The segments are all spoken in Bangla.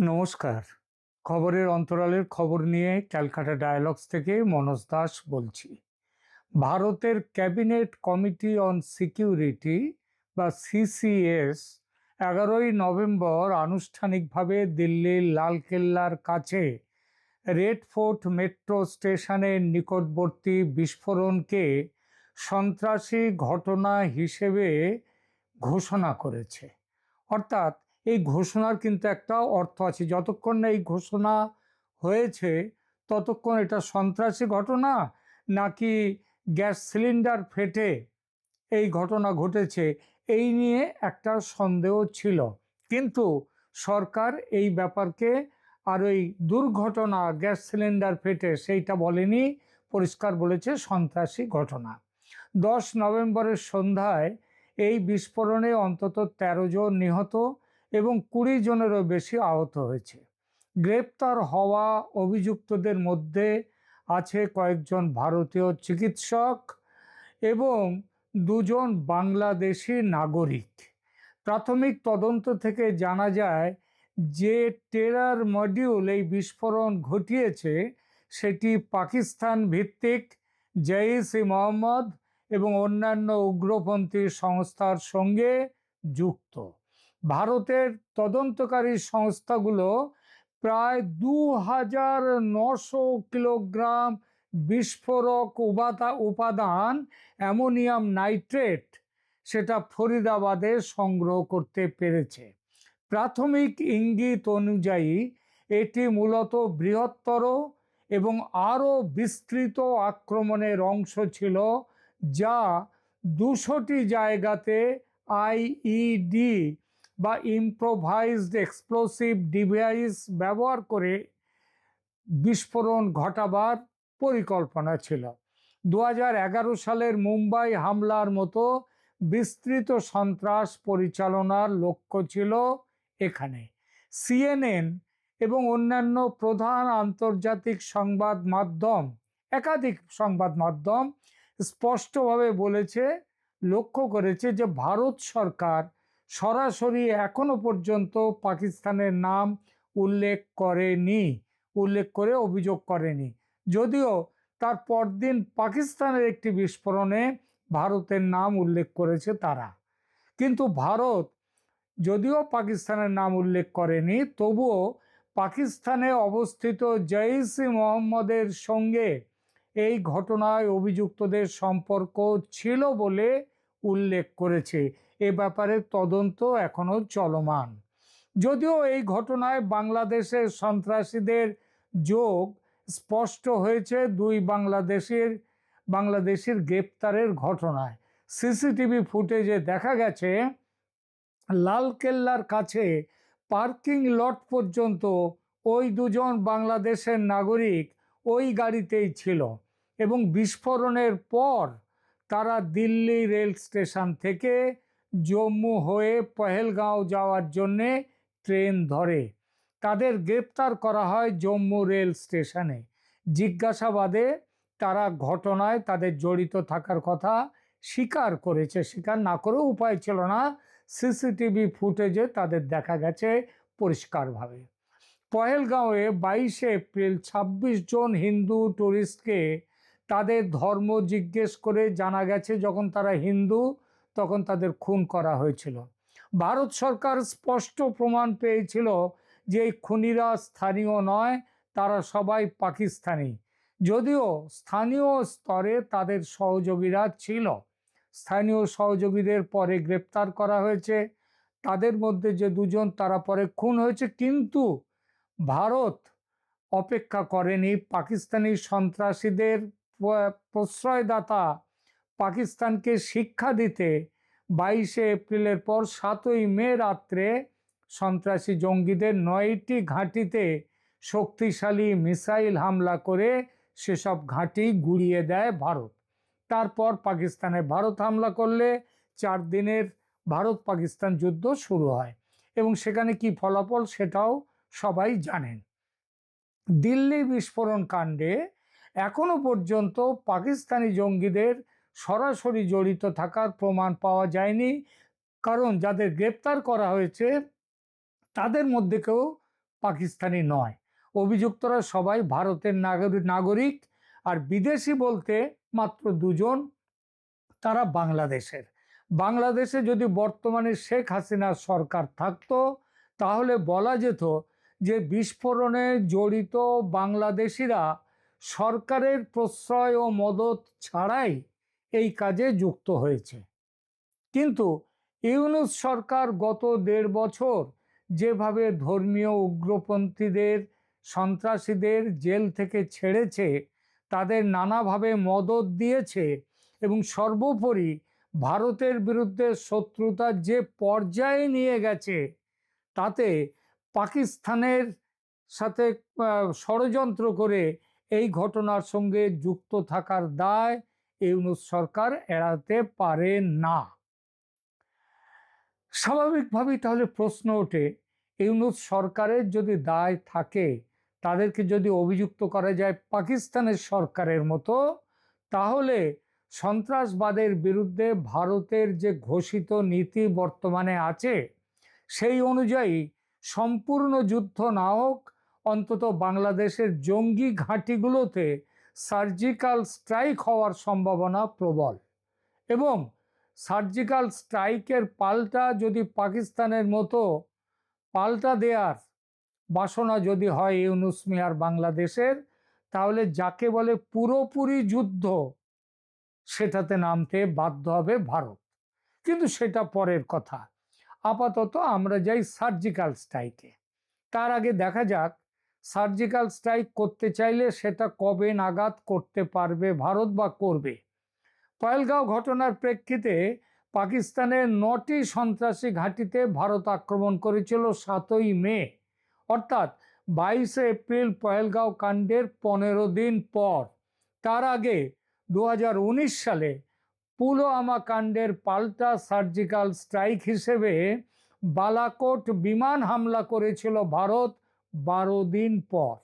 নমস্কার। খবরের অন্তরালের খবর নিয়ে ক্যালকাটা ডায়ালগস থেকে মনোজ দাস বলছি। ভারতের ক্যাবিনেট কমিটি অন সিকিউরিটি বা সিসিএস এগারোই নভেম্বর আনুষ্ঠানিকভাবে দিল্লির লালকেল্লার কাছে রেড ফোর্ট মেট্রো স্টেশনের নিকটবর্তী বিস্ফোরণকে সন্ত্রাসী ঘটনা হিসেবে ঘোষণা করেছে। অর্থাৎ এই ঘোষণার কিন্তু একটা অর্থ আছে। যতক্ষণ না এই ঘোষণা হয়েছে, ততক্ষণ এটা সন্ত্রাসী ঘটনা নাকি গ্যাস সিলিন্ডার ফেটে এই ঘটনা ঘটেছে, এই নিয়ে একটা সন্দেহ ছিল। কিন্তু সরকার এই ব্যাপারকে আর ওই দুর্ঘটনা, গ্যাস সিলিন্ডার ফেটে সেইটা বলেনি, পরিষ্কার বলেছে সন্ত্রাসী ঘটনা। দশ নভেম্বরের সন্ধ্যায় এই বিস্ফোরণে অন্তত তেরো জন নিহত এবং কুড়ি জনেরও বেশি আহত হয়েছে। গ্রেপ্তার হওয়া অভিযুক্তদের মধ্যে আছে কয়েকজন ভারতীয় চিকিৎসক এবং দুজন বাংলাদেশি নাগরিক। প্রাথমিক তদন্ত থেকে জানা যায় যে টেরার মডিউল এই বিস্ফোরণ ঘটিয়েছে সেটি পাকিস্তান ভিত্তিক জঈস ই মোহাম্মদ এবং অন্যান্য উগ্রপন্থী সংস্থার সঙ্গে যুক্ত। ভারতের তদন্তকারী সংস্থাগুলো প্রায় দু হাজার নশো কিলোগ্রাম বিস্ফোরক উপাদা উপাদান অ্যামোনিয়াম নাইট্রেট সেটা ফরিদাবাদে সংগ্রহ করতে পেরেছে। প্রাথমিক ইঙ্গিত অনুযায়ী এটি মূলত বৃহত্তর এবং আরও বিস্তৃত আক্রমণের অংশ ছিল যা দুশোটি জায়গাতে আইইডি বা ইম্প্রোভাইজড এক্সপ্লোসিভ ডিভাইস ব্যবহার করে বিস্ফোরণ ঘটাবার পরিকল্পনা ছিল। দু সালের মুম্বাই হামলার মতো বিস্তৃত সন্ত্রাস পরিচালনার লক্ষ্য ছিল এখানে। সিএনএন এবং অন্যান্য প্রধান আন্তর্জাতিক সংবাদ মাধ্যম, একাধিক সংবাদ মাধ্যম স্পষ্টভাবে বলেছে, লক্ষ্য করেছে যে ভারত সরকার সরাসরি এখনও পর্যন্ত পাকিস্তানের নাম উল্লেখ করেনি, উল্লেখ করে অভিযোগ করেনি। যদিও তার পরদিন পাকিস্তানের একটি বিস্ফোরণে ভারতের নাম উল্লেখ করেছে তারা। কিন্তু ভারত যদিও পাকিস্তানের নাম উল্লেখ করেনি, তবুও পাকিস্তানে অবস্থিত জঈস ই মোহাম্মদের সঙ্গে এই ঘটনায় অভিযুক্তদের সম্পর্ক ছিল বলে উল্লেখ করেছে। এ ব্যাপারে তদন্ত এখনও চলমান। যদিও এই ঘটনায় বাংলাদেশের সন্ত্রাসীদের যোগ স্পষ্ট হয়েছে দুই বাংলাদেশের বাংলাদেশের গ্রেপ্তারের ঘটনায়। সিসিটিভি ফুটেজে দেখা গেছে, লালকেল্লার কাছে পার্কিং লট পর্যন্ত ওই দুজন বাংলাদেশের নাগরিক ওই গাড়িতেই ছিল এবং বিস্ফোরণের পর তারা দিল্লি রেল স্টেশন থেকে জম্মু হয়ে পহেলগাঁও যাওয়ার জন্যে ট্রেন ধরে। তাদের গ্রেপ্তার করা হয় জম্মু রেল স্টেশনে। জিজ্ঞাসাবাদে তারা ঘটনায় তাদের জড়িত থাকার কথা স্বীকার করেছে। স্বীকার না করেও উপায় ছিল না। সিসিটিভি ফুটেজে তাদের দেখা গেছে পরিষ্কারভাবে। পহেলগাঁওয়ে বাইশে এপ্রিল ২৬ জন হিন্দু টুরিস্টকে তাদের ধর্ম জিজ্ঞেস করে জানা গেছে যখন তারা হিন্দু, তখন তাদের খুন করা হয়েছিল। ভারত সরকার স্পষ্ট প্রমাণ পেয়েছিল যে এই খুনিরা স্থানীয় নয়, তারা সবাই পাকিস্তানি। যদিও স্থানীয় স্তরে তাদের সহযোগীরা ছিল। স্থানীয় সহযোগীদের পরে গ্রেপ্তার করা হয়েছে। তাদের মধ্যে যে দুজন তারা পরে খুন হয়েছে, কিন্তু ভারত অপেক্ষা করেনি। পাকিস্তানি সন্ত্রাসীদের প্রশ্রয়দাতা পাকিস্তানকে শিক্ষা দিতে বাইশে এপ্রিলের পর সাতই মে রাত্রে সন্ত্রাসী জঙ্গিদের নয়টি ঘাঁটিতে শক্তিশালী মিসাইল হামলা করে সেসব ঘাঁটি গুড়িয়ে দেয় ভারত। তারপর পাকিস্তানে ভারত হামলা করলে চার দিনের ভারত পাকিস্তান যুদ্ধ শুরু হয় এবং সেখানে কি ফলাফল সেটাও সবাই জানেন। দিল্লি বিস্ফোরণ কাণ্ডে এখনও পর্যন্ত পাকিস্তানি জঙ্গিদের সরাসরি জড়িত থাকার প্রমাণ পাওয়া যায়নি। কারণ যাদের গ্রেপ্তার করা হয়েছে, তাদের মধ্যে কেউ পাকিস্তানি নয়। অভিযুক্তরা সবাই ভারতের নাগরিক নাগরিক আর বিদেশি বলতে মাত্র দুজন, তারা বাংলাদেশের। বাংলাদেশে যদি বর্তমানে শেখ হাসিনার সরকার থাকতো, তাহলে বলা যেত যে বিস্ফোরণে জড়িত বাংলাদেশিরা সরকারের প্রশ্রয় ও মদত ছাড়াই এই কাজে যুক্ত হয়েছে। কিন্তু ইউনুস সরকার গত দেড় বছর যেভাবে ধর্মীয় উগ্রপন্থীদের, সন্ত্রাসীদের জেল থেকে ছেড়েছে, তাদের নানাভাবে মদত দিয়েছে এবং সর্বোপরি ভারতের বিরুদ্ধে শত্রুতার যে পর্যায়ে নিয়ে গেছে, তাতে পাকিস্তানের সাথে ষড়যন্ত্র করে এই ঘটনার সঙ্গে যুক্ত থাকার দায় ইউনুস সরকার এড়াতে পারে না। স্বাভাবিকভাবেই তাহলে প্রশ্ন ওঠে, ইউনুস সরকারের যদি দায় থাকে, তাদেরকে যদি অভিযুক্ত করা যায় পাকিস্তানের সরকারের মতো, তাহলে সন্ত্রাসবাদের বিরুদ্ধে ভারতের যে ঘোষিত নীতি বর্তমানে আছে, সেই অনুযায়ী সম্পূর্ণ যুদ্ধ না হোক অন্তত বাংলাদেশের জঙ্গি ঘাঁটিগুলোতে সার্জিক্যাল স্ট্রাইক হওয়ার সম্ভাবনা প্রবল। এবং সার্জিক্যাল স্ট্রাইকের পাল্টা যদি পাকিস্তানের মতো পাল্টা দেয়ার বাসনা যদি হয় ইউনুস মিয়ার বাংলাদেশের, তাহলে যাকে বলে পুরোপুরি যুদ্ধ সেটাতে নামতে বাধ্য হবে ভারত। কিন্তু সেটা পরের কথা। আপাতত আমরা যাই সার্জিক্যাল স্ট্রাইকে। তার আগে দেখা যাক সার্জিক্যাল স্ট্রাইক করতে চাইলে সেটা কবে নাগাদ করতে পারবে, ভারত বা করবে? পয়েলগাঁও ঘটনার প্রেক্ষিতে পাকিস্তানের নটি সন্ত্রাসী ঘাঁটিতে ভারত আক্রমণ করেছিল সাতই মে। অর্থাৎ বাইশে এপ্রিল পয়েলগাঁও কাণ্ডের পনেরো দিন পর। তার আগে দু হাজার উনিশ সালে পুলওয়ামা কাণ্ডের পাল্টা সার্জিক্যাল স্ট্রাইক হিসেবে বালাকোট বিমান হামলা করেছিল ভারত বারো দিন পর।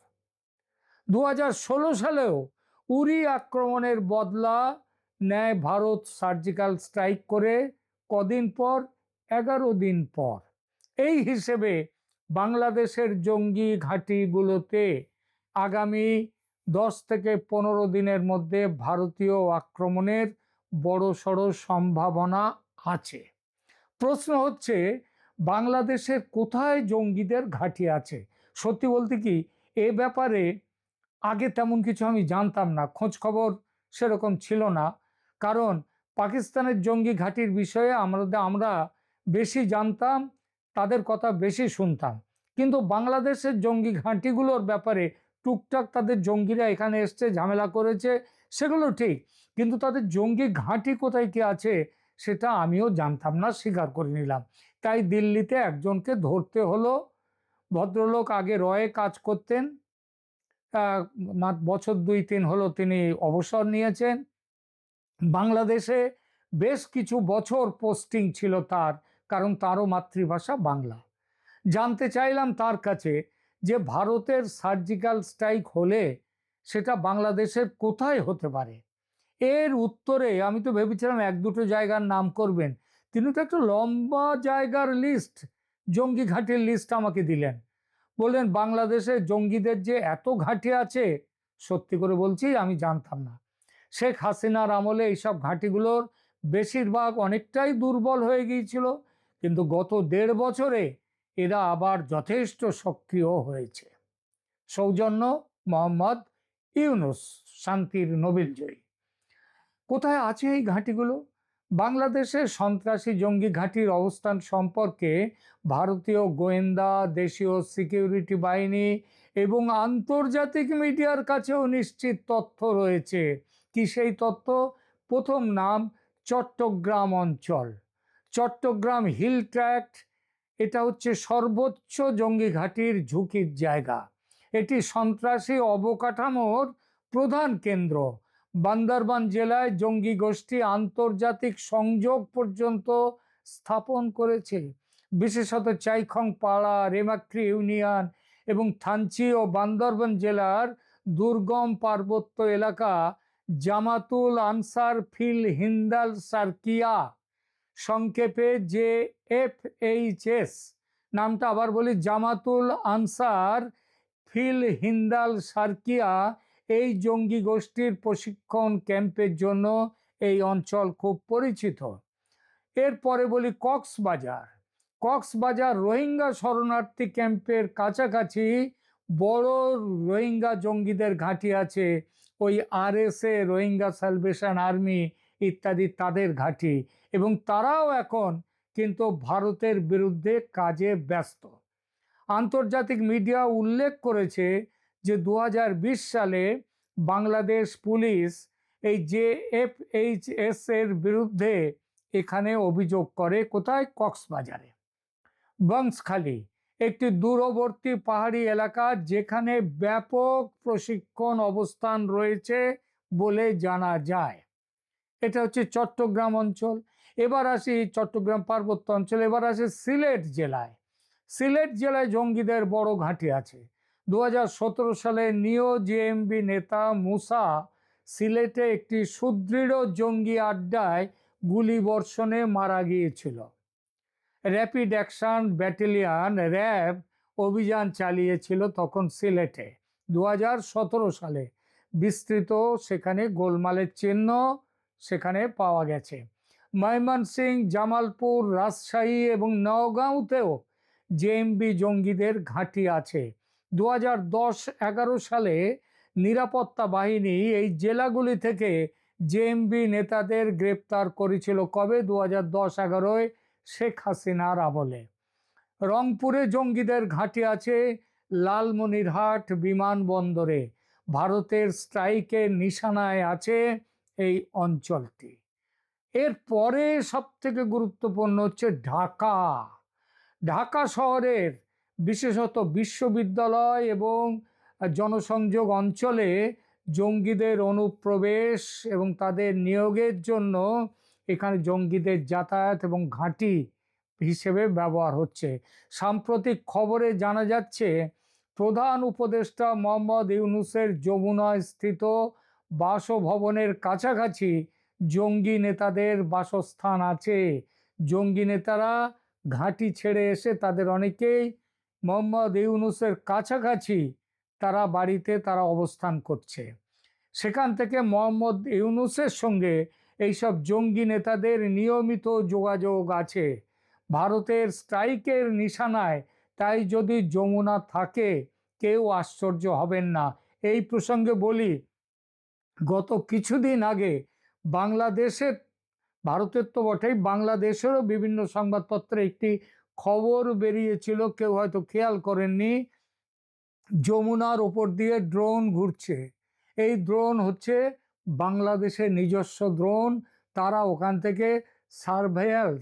দু হাজার ষোলো সালেও উরি আক্রমণের বদলা নেয় ভারত সার্জিক্যাল স্ট্রাইক করে কদিন পর? এগারো দিন পর। এই হিসেবে বাংলাদেশের জঙ্গি ঘাঁটিগুলোতে আগামী দশ থেকে পনেরো দিনের মধ্যে ভারতীয় আক্রমণের বড় সড়ো সম্ভাবনা আছে। প্রশ্ন হচ্ছে, বাংলাদেশের কোথায় জঙ্গিদের ঘাঁটি আছে? সত্যি বলতে কি, এ ব্যাপারে আগে তেমন কিছু আমি জানতাম না খোঁজ খবর সেরকম ছিল না। কারণ পাকিস্তানের জঙ্গি ঘাঁটির বিষয়ে আমরা আমরা বেশি জানতাম, তাদের কথা বেশি শুনতাম। কিন্তু বাংলাদেশের জঙ্গি ঘাঁটিগুলোর ব্যাপারে টুকটাক তাদের জঙ্গিরা এখানে এসছে, ঝামেলা করেছে, সেগুলো ঠিক। কিন্তু তাদের জঙ্গি ঘাঁটি কোথায় কি আছে, সেটা আমিও জানতাম না, স্বীকার করে নিলাম। তাই দিল্লিতে একজনকে ধরতে হলো ভদ্রলোক আগে রয়ে কাজ করতেন। বছর দুই, তিন হলো তিনি অবসর নিয়েছেন। বাংলাদেশে বেশ কিছু বছর পোস্টিং ছিল তার, কারণ তারও মাতৃভাষা বাংলা। জানতে চাইলাম তার কাছে যে ভারতের সার্জিক্যাল স্ট্রাইক হলে সেটা বাংলাদেশের কোথায় হতে পারে? এর উত্তরে আমি তো ভেবেছিলাম এক দুটো জায়গার নাম করবেন। তিনি তো একটা লম্বা জায়গার লিস্ট জঙ্গি ঘাঁটির লিস্ট আমাকে দিলেন। বললেন, বাংলাদেশে জঙ্গিদের যে এত ঘাঁটি আছে, সত্যি করে বলছি আমি জানতাম না। শেখ হাসিনার আমলে এইসব ঘাঁটিগুলোর বেশিরভাগ অনেকটাই দুর্বল হয়ে গিয়েছিল, কিন্তু গত দেড় বছরে এরা আবার যথেষ্ট সক্রিয় হয়েছে। সৌজন্য মোহাম্মদ ইউনুস, শান্তির নোবেল জয়ী। কোথায় আছে এই ঘাঁটিগুলো? বাংলাদেশে সন্ত্রাসী জঙ্গি ঘাঁটির অবস্থান সম্পর্কে ভারতীয় গোয়েন্দা, দেশীয় সিকিউরিটি বাহিনী এবং আন্তর্জাতিক মিডিয়ার কাছেও নিশ্চিত তথ্য রয়েছে। কি সেই তথ্য? প্রথম নাম চট্টগ্রাম অঞ্চল। চট্টগ্রাম হিল ট্র্যাক্ট, এটা হচ্ছে সর্বোচ্চ জঙ্গি ঘাঁটির ঝুঁকির জায়গা। এটি সন্ত্রাসী অবকাঠামোর প্রধান কেন্দ্র। বান্দরবান জেলায় জঙ্গি গোষ্ঠী আন্তর্জাতিক সংযোগ পর্যন্ত স্থাপন করেছে। বিশেষত চাইখং পাড়া, রেমাক্রি ইউনিয়ন এবং থানচি ও বান্দরবান জেলার দুর্গম পার্বত্য এলাকা জামাতুল আনসার ফিল হিন্দাল সার্কিয়া। সংক্ষেপে যে এফ এইচ এস, নামটা আবার বলি, জামাতুল আনসার ফিল হিন্দাল সার্কিয়া এই জঙ্গি গোষ্ঠীর প্রশিক্ষণ ক্যাম্পের জন্য এই অঞ্চল খুব পরিচিত। এরপরে বলি কক্সবাজার। কক্সবাজার রোহিঙ্গা শরণার্থী ক্যাম্পের কাছাকাছি বড় রোহিঙ্গা জঙ্গিদের ঘাঁটি আছে। ওই আরএসএ রোহিঙ্গা সালভেশন আর্মি ইত্যাদি তাদের ঘাঁটি। এবং তারাও এখন কিন্তু ভারতের বিরুদ্ধে কাজে ব্যস্ত। আন্তর্জাতিক মিডিয়া উল্লেখ করেছে যে দু হাজার বিশ সালে বাংলাদেশ পুলিশ এই জে এফ এইচ এস এর বিরুদ্ধে এখানে অভিযোগ করে, কোথায়? কক্সবাজারে। বংশখালী, একটি দূরবর্তী পাহাড়ি এলাকা যেখানে ব্যাপক প্রশিক্ষণ অবস্থান রয়েছে বলে জানা যায়। এটা হচ্ছে চট্টগ্রাম অঞ্চল। এবার আসি চট্টগ্রাম পার্বত্য অঞ্চল, এবার আসে সিলেট জেলায়। সিলেট জেলায় জঙ্গিদের বড় ঘাঁটি আছে। দু হাজার সতেরো সালে নিও জেএমবি নেতা মুসা সিলেটে একটি সুদৃঢ় জঙ্গি আড্ডায় গুলিবর্ষণে মারা গিয়েছিল। র্যাপিড অ্যাকশন ব্যাটালিয়ন র্যাব অভিযান চালিয়েছিল তখন সিলেটে। দু হাজার সতেরো সালে বিস্তৃত সেখানে গোলমালের চিহ্ন সেখানে পাওয়া গেছে। ময়মনসিং জামালপুর, রাজশাহী এবং নওগাঁওতেও জেএমবি জঙ্গিদের ঘাঁটি আছে। দু হাজার সালে নিরাপত্তা বাহিনী এই জেলাগুলি থেকে জেএমবি নেতাদের গ্রেপ্তার করেছিল। কবে? দু হাজার দশ এগারোয় শেখ হাসিনার আমলে। রংপুরে জঙ্গিদের ঘাঁটি আছে লালমনিরহাট বিমানবন্দরে। ভারতের স্ট্রাইকের নিশানায় আছে এই অঞ্চলটি। এরপরে সব থেকে গুরুত্বপূর্ণ হচ্ছে ঢাকা। ঢাকা শহরের বিশেষত বিশ্ববিদ্যালয় এবং জনসংযোগ অঞ্চলে জঙ্গিদের অনুপ্রবেশ এবং তাদের নিয়োগের জন্য এখানে জঙ্গিদের যাতায়াত এবং ঘাঁটি হিসেবে ব্যবহার হচ্ছে। সাম্প্রতিক খবরে জানা যাচ্ছে, প্রধান উপদেষ্টা মোহাম্মদ ইউনুসের যমুনায় স্থিত বাসভবনের কাছাকাছি জঙ্গি নেতাদের বাসস্থান আছে। জঙ্গি নেতারা ঘাঁটি ছেড়ে এসে তাদের অনেকেই মোহাম্মদ ইউনুসের কাছাকাছি তারা বাড়িতে তারা অবস্থান করছে। সেখান থেকে মোহাম্মদ ইউনুসের সঙ্গে এইসব জঙ্গি নেতাদের নিয়মিত যোগাযোগ আছে। ভারতের স্ট্রাইকের নিশানায় তাই যদি যমুনা থাকে, কেউ আশ্চর্য হবেন না। এই প্রসঙ্গে বলি, গত কিছুদিন আগে বাংলাদেশের, ভারতের তো বটেই, বাংলাদেশেরও বিভিন্ন সংবাদপত্রে একটি খবর বেরিয়েছিল, কেউ হয়তো খেয়াল করেননি। যমুনার ওপর দিয়ে ড্রোন ঘুরছে। এই ড্রোন হচ্ছে বাংলাদেশের নিজস্ব ড্রোন। তারা ওখান থেকে সার্ভেয়ান্স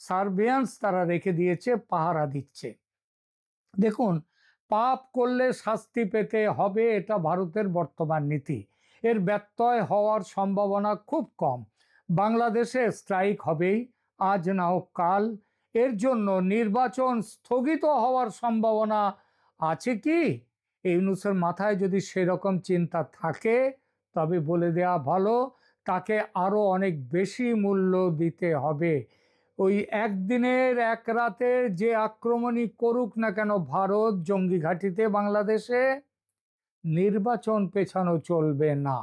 সার্ভেয়ান্স তারা রেখে দিয়েছে, পাহারা দিচ্ছে। দেখুন, পাপ করলে শাস্তি পেতে হবে এটা ভারতের বর্তমান নীতি। এর ব্যত্যয় হওয়ার সম্ভাবনা খুব কম। বাংলাদেশে স্ট্রাইক হবেই, আজ না হোক কাল। এর জন্য নির্বাচন স্থগিত হওয়ার সম্ভাবনা আছে কি? ইউনুসের মাথায় যদি সেরকম চিন্তা থাকে, তবে বলে দেওয়া ভালো, তাকে আরও অনেক বেশি মূল্য দিতে হবে। ওই একদিনের এক রাতের যে আক্রমণই করুক না কেন ভারত জঙ্গি ঘাঁটিতে বাংলাদেশে নির্বাচন পেছানো চলবে না।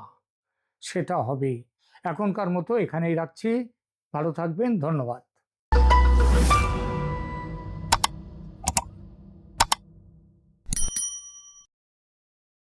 সেটা হবেই। এখনকার মতো এখানেই রাখছি। ভালো থাকবেন। ধন্যবাদ।